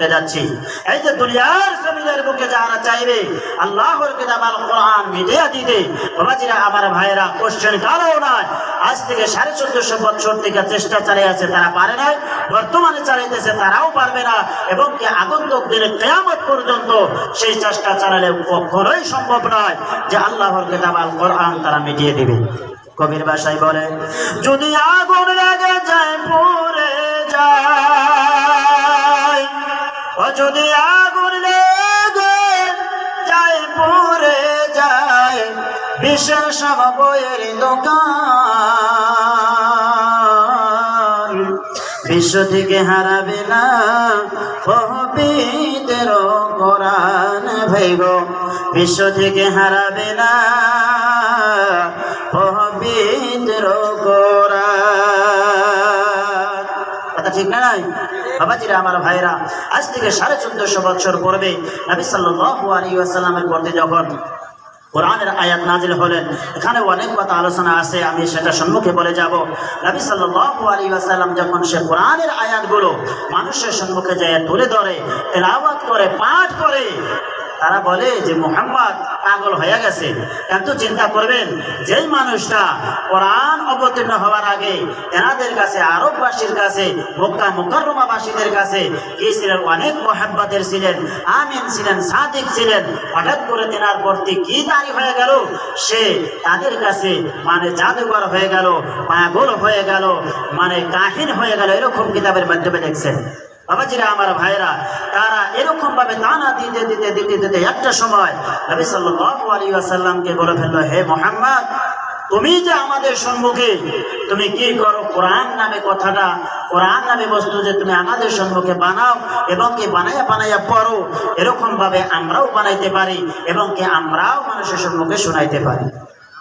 যাচ্ছি। এই যে দুনিয়ার জমিনের বুকে যারা চাইবে, আল্লাহর কোরআন মিডিয়া দিতে, বাবাজিরা, আমার ভাইয়েরা, কোশ্চেন নয় আজ থেকে সাড়ে চোদ্দশো বছর থেকে চেষ্টা চালিয়ে আছে, তারা পারে নাই। বর্তমানে চালাইতেছে, তারাও পারবে না। এবং কি আগন্তুক দিনে কেয়ামত পর্যন্ত সেই চেষ্টা চালালে কখনোই সম্ভব নয় যে আল্লাহর আল কোরআন তারা মিটিয়ে দিবে। কবির ভাষায় বলে, যদি আগুন লাগে যায়, পড়ে যায় ও যদি আগুন লেগে যায়, পড়ে যায় বিশ্বের বইয়ের দোকান। বিশ্ব থেকে হারাবে না পবিত্র কোরআন ভাইব বিশ্ব থেকে হারাবে না পবিত্র কোরআন। কথা ঠিক না বাবাজিরা, আমার ভাইরা আজ থেকে সাড়ে চোদ্দশো বছর পূর্বে নবী সাল্লু আলী ওয়াসাল্লামের পড়তে যখন কোরআনের আয়াত নাজিল হলেন, এখানে অনেক কথা আলোচনা আছে, আমি সেটা সম্মুখে বলে যাব। নবী সাল্লাল্লাহু আলাইহি ওয়াসাল্লাম যখন সে কোরআনের আয়াতগুলো মানুষের সম্মুখে যায় তুলে ধরে, তেলাওয়াত করে, পাঠ করে তারা বলে যে মোহাম্মদ পাগল হয়ে গেছে। কিন্তু চিন্তা করবেন, যেই মানুষটা কোরআন অবতীর্ণ হওয়ার আগে এনাদের কাছে, আরববাসীর কাছে, মক্কা মুকরমাবাসীদের কাছে কি ছিলেন, অনেক মোহাব্বতের ছিলেন, আমিন ছিলেন, সাদিক ছিলেন। হঠাৎ করে তেনার প্রতি কি দাঁড়ি হয়ে গেল? সে তাদের কাছে মানে জাদুঘর হয়ে গেল, পাগল হয়ে গেল মানে কাহিন হয়ে গেল, এরকম কিতাবের মাধ্যমে দেখছেন। বাবাজিরা, আমার ভাইরা তারা এরকম ভাবে দানা দিতে দিতে দিতে দিতে একটা সময় নবী সাল্লাল্লাহু আলাইহি বলে ফেলল, হে মোহাম্মদ, তুমি যে আমাদের সম্মুখে, তুমি কি করো? কোরআন নামে কথাটা, কোরআন নামে বস্তু যে তুমি আমাদের সম্মুখে বানাও এবং কি বানাইয়া বানাইয়া পড়ো এরকম ভাবে আমরাও বানাইতে পারি এবং কি আমরাও মানুষের সম্মুখে শোনাইতে পারি।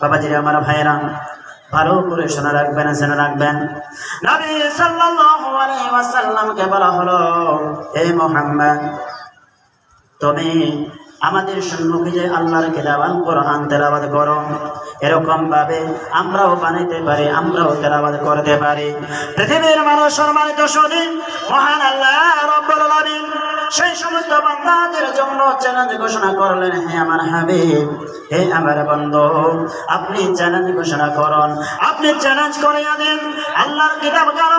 বাবাজিরা, আমার ভাইরা ভালো করে শোনা রাখবেন, জেনে রাখবেন। নবী সাল্লাল্লাহু আলাইহি ওয়াসাল্লামকে বলা হলো হে মুহাম্মদ, তুমি আমাদের সম্মুখে যে আল্লাহর কিতাবান কোরআন তেলাওয়াত করো। এরকম ভাবে আমরাও বানাইতে পারি, আমরাও তেলাবাদ করতে পারি। পৃথিবীর মানুষ সম্মানিত সদীন মহান আল্লাহ রব্বুল আলামিন সেই সমস্ত বান্দাদের জন্য চ্যালেঞ্জ ঘোষণা করলেন, হে আমার হাবিব, হে আমার বন্ধু, আপনি চ্যালেঞ্জ ঘোষণা করুন। আপনি চ্যালেঞ্জ করে দেন, আল্লাহর কিতাব কেন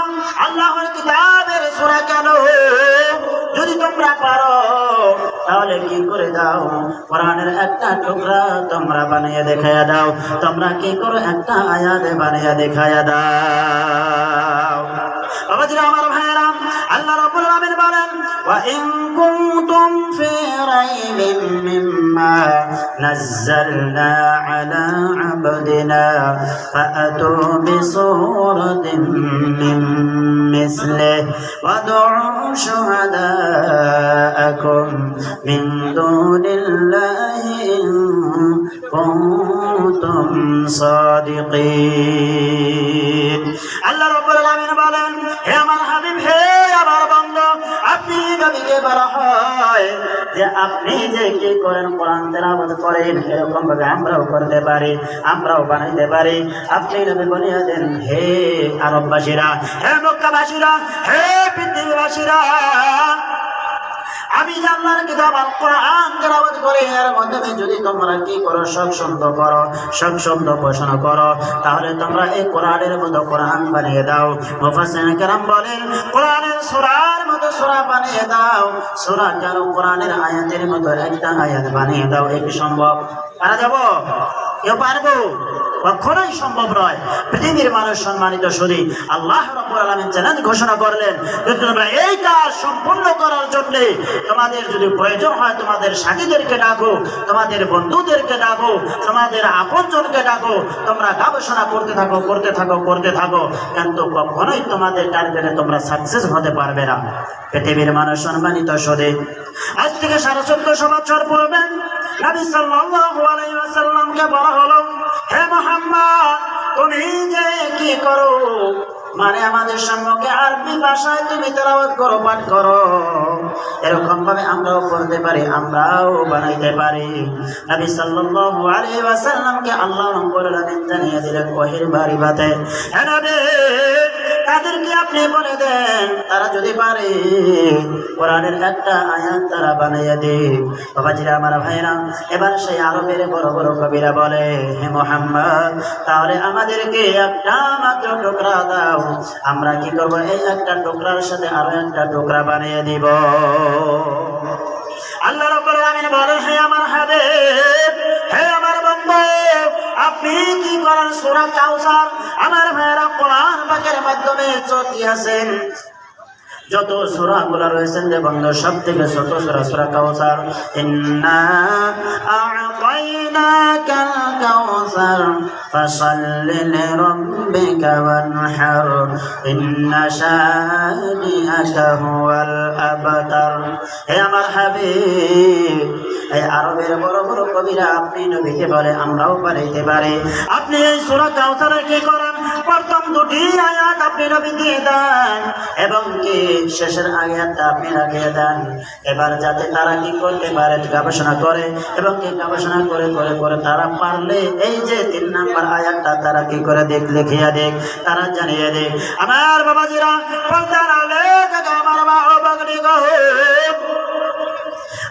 আল্লাহর কিতাবের সূরা কেন যদি তোমরা পারো তাহলে কি করে দাও? কোরআনের একটা টুকরা তোমরা বানিয়ে দেখাইয়া দাও। তোমরা কি করো একটা আয়াদে বানিয়ে দেখাইয়া দাও? আমার ভাইয়েরা, আল্লাহ রাব্বুল আলামিন বলেন ইন কুনতুম خير مما نزلنا على عبدنا فأتوا بصورة من مثله وادعوا شهداءكم من دون الله إن كنتم صادقين. الله رب العالمين يا من حبيب নবীকে বলা হয় যে আপনি যে কি করেন, কোরআন তেলাওয়াত করেন, এরকম ভাবে আমরাও করতে পারি, আমরাও বানাইতে পারি। আপনি নবী বলিয়া দেন হে আরববাসীরা, হে মক্কাবাসীরা, হে পৃথিবীবাসীরা, আমি আল্লাহর কিতাব আল কোরআন করে, এর মাধ্যমে যদি তোমরা কি করো সব শব্দ করো সব শব্দ ঘোষণা করো, তাহলে তোমরা এই কোরআনের মতো কোরআন বানিয়ে দাও। মুফাসসিরিন কেরাম বলেন, কোরআনের সূরার আয়াতের মতো একটা আয়াত বানিয়ে দাও এটি সম্ভব? পারা যাব? কেউ পারব? কখনোই সম্ভব নয়। পৃথিবীর মানুষ সম্মানিত শুধু আল্লাহ রাব্বুল আলামিন চ্যালেঞ্জ ঘোষণা করলেন যে তোমরা এই কাজ সম্পূর্ণ করার জন্যে তোমাদের যদি প্রয়োজন হয় তোমাদের সাথীদেরকে ডাকো, তোমাদের বন্ধুদেরকে ডাকো, তোমাদের আপনজনকে ডাকো, তোমরা গবেষণা করতে থাকো করতে থাকো করতে থাকো। কিন্তু কখনোই তোমাদের টার্গেটে তোমরা সাকসেস হতে পারবে না। পৃথিবীর মানুষ সম্মানিত শুধু আজ থেকে সাড়ে চোদ্দশো বছর পূর্বে নবী সাল্লাল্লাহু আলাইহি ওয়াসাল্লামকে বলা হলো হে মোহাম্মদ, তুমি যে কি করো? মানে আমাদের সম্মুখে আরবি ভাষায় তুমি তেলাওয়াত করো, পাঠ করো। এরকম ভাবে আমরাও করতে পারি, আমরাও বানাইতে পারি। নবী সাল্লাল্লাহু আলাইহি ওয়াসাল্লামকে আল্লাহ রাব্বুল আলামিন জানিয়ে দিলেন ওহির বাড়ি বাতে। হে নবী! তাদেরকে আপনি বলে দেন, তারা যদি পারে, কোরআনের একটা আয়াত তারা বানাইয়া দে বাবাজিরা, আমার ভাইরা, এবার সেই আরবের বড় বড় কবিরা বলে, হে মোহাম্মদ, তাহলে আমাদেরকে একটা মাত্র টুকরা দাও। আমরা কি করব? এই একটা টুকরার সাথে আরও একটা টুকরা বানিয়ে দিব। আল্লাহ রাব্বুল আলামিন বলেন হে আমার হাবিব, হে আমার বন্ধু, আপনি কি করেন? সূরা কাউসার আমার পাকের মাধ্যমে চটিয়াছেন যত সূরা গুলা রয়েছেন যে বন্ধু সব থেকে ছোট সূরা সূরা কাউসার হে আমার আরবের বড় বড় কবিরা, আপনি নবীকে বলে আমরাও পারিতে পারে। আপনি এই সূরা কাউসারে কি করেন? প্রথম দুটি আয়াত আপনি নবী দিয়ে দেন এবং কি শেষের আয়াতটা আপনি রাখিয়ে দেন। এবার যাতে তারা কি করতে পারে গবেষণা করে এবং কি গবেষণা করে করে করে তারা পারলে এই যে তিন নাম্বার আয়াতটা তারা কি করে দেখ লিখিয়া দেখ, তারা জানিয়ে দেখ। আমার বাবাজিরা, পর্দার আমার মা ও বাগনি গো।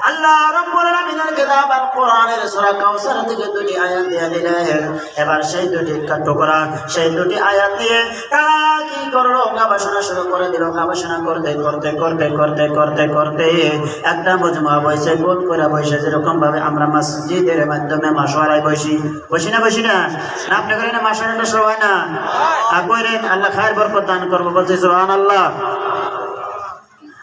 আল্লাহ রাব্বুল আলামিনের কিতাব আল কোরআনের সূরা কাউসার থেকে দুটি আয়াত দিয়ে দিলেন। এবার সেই দুটি সেই দুটি আয়াত দিয়ে তারা কি করল গবেষণা শুরু করে দিল। গবেষণা করতে করতে করতে করতে করতে করতে একটা মজমা করে বসে যেরকম ভাবে আমরা মসজিদের মাধ্যমে মাসওয়ারায় বসি। বসি না বসি না? না, আপনি করেন না, মাসওয়ারাটা সবাই না? আল্লাহ খায়ের বরকত দান করব, বলছে, সুবহানাল্লাহ।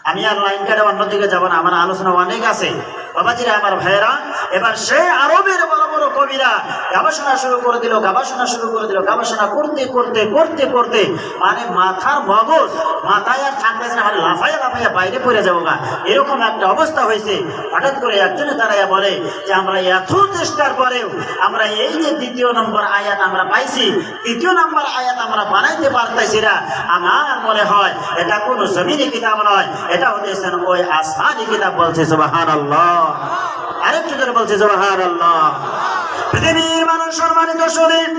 আমি আর লাইন কাটে অন্যদিকে যাব না আমার আলোচনা অনেক আছে। বাবাজিরা, আমার ভাইয়েরা, এবার সে আরবের বড় বড় কবিরা গবেষণা শুরু করে দিল, গবেষণা শুরু করে দিল, গবেষণা করতে করতে করতে করতে। মানে মাথার মগজ, মাথায় আর থাকতেছে না লাফাইয়া লাফাইয়া বাইরে পড়ে যাব গা। এরকম একটা অবস্থা হয়েছে। হঠাৎ করে একজনে দাঁড়াইয়া বলে যে, আমরা এত চেষ্টার পরেও আমরা এই যে দ্বিতীয় নম্বর আয়াত আমরা পাইছি, তৃতীয় নম্বর আয়াত আমরা বানাইতে পারতেছি না। আমার মনে হয় এটা কোনো জমিনি কিতাব নয়, এটা হতেছে ওই আসমানি কিতাব বলছে সুবাহান আল্লাহ আরেকটু জোরে বলছে জবাহার আল্লাহ পৃথিবীর মানুষ সম্মানিত শরীর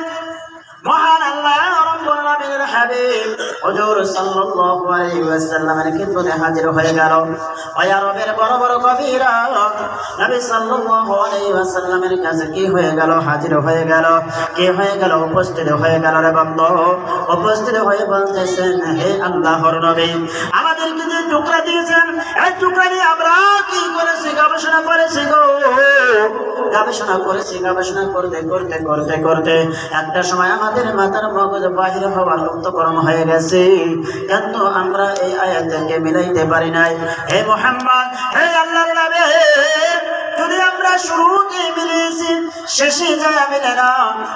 হুজুর হয়ে বড় বড় কবিরা কাছে কি হয়ে গেল? হাজির হয়ে কি হয়ে উপস্থিত হয়ে গেল রে বন্ধু। উপস্থিত হয়ে বলতেছেন, হে আল্লাহর নবী, আমাদেরকে যে টুকরা দিয়েছেন, এই টুকরা দিয়ে আমরা কি করেছি, গবেষণা করেছি গো। গবেষণা করেছি গবেষণা করতে করতে করতে করতে একটা সময় আমাদের মাথার মগজ বাহির হওয়ার লুপ্ত উত্তকরণ হয়ে গেছে। কিন্তু আমরা এই আয়াতকে মিলাইতে পারি নাই। হে মোহাম্মদ, হে আল্লাহর নবী! যদি আমরা শুরুতে মিলেছি শেষে যায় মিলে না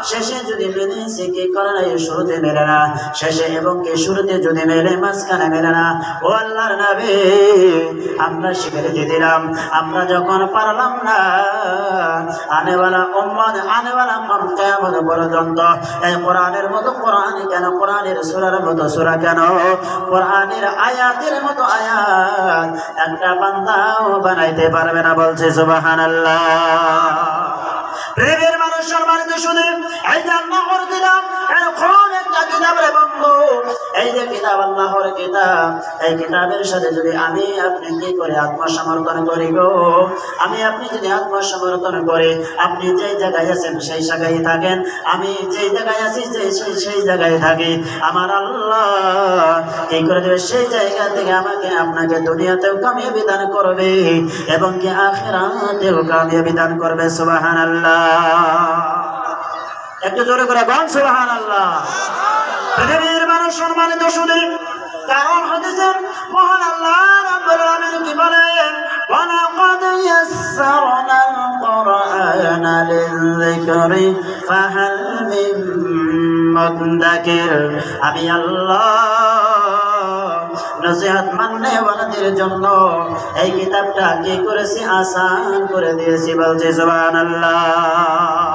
শেষে যদি মিলেছি কি করে এই শুরুতে মেলে না? শেষে এবং কি শুরুতে যদি মেলে মাঝখানে মেলে না? ও আল্লাহর নবী, আমরা স্বীকৃতি দিলাম। আমরা যখন পারলাম না, আনেওয়ালা আনেওয়ালা এই কোরআনের মতো কোরআন কেন? কোরআনের সুরার মতো সুরা কেন? কোরআনের আয়াতের মতো আয়াত একটা বান্দাও বানাইতে পারবে না, বলছে সুবহানাল্লাহ। রেবের মানুষ সম্মানিত শুনে যে আল্লাহর দিলাম এরকম আমি আপনি যদি আত্মসমর্পণ করে আপনি জায়গায় আছেন সেই জায়গায় থাকেন আমি জায়গায় আছি, সেই সেই জায়গায় থাকি। আমার আল্লাহ কি করে দেবে, সেই জায়গা থেকে আমাকে আপনাকে দুনিয়াতেও কামিয়াবি দান করবে। এবং কি আখেরাতেও কামিয়াবি দান করবে সুবাহান আল্লাহ একটু জোরে করে বল সুবাহান আল্লাহ পৃথিবীর মানুষ সম্মানিত সুদী কারণ হতেছেন মহান আল্লাহ রাব্বুল আলামিন কি বলেন? ওয়ালাকাদ ইয়াসসারনাল কুরআনা লিযিকরি ফাহাল মিন মুদাক্কির। আমি আল্লাহ নসিহত মাননে ওয়ালাদের জন্য এই কিতাবটা কি করেছি? আসান করে দিয়েছি, বলছি সুবহানাল্লাহ।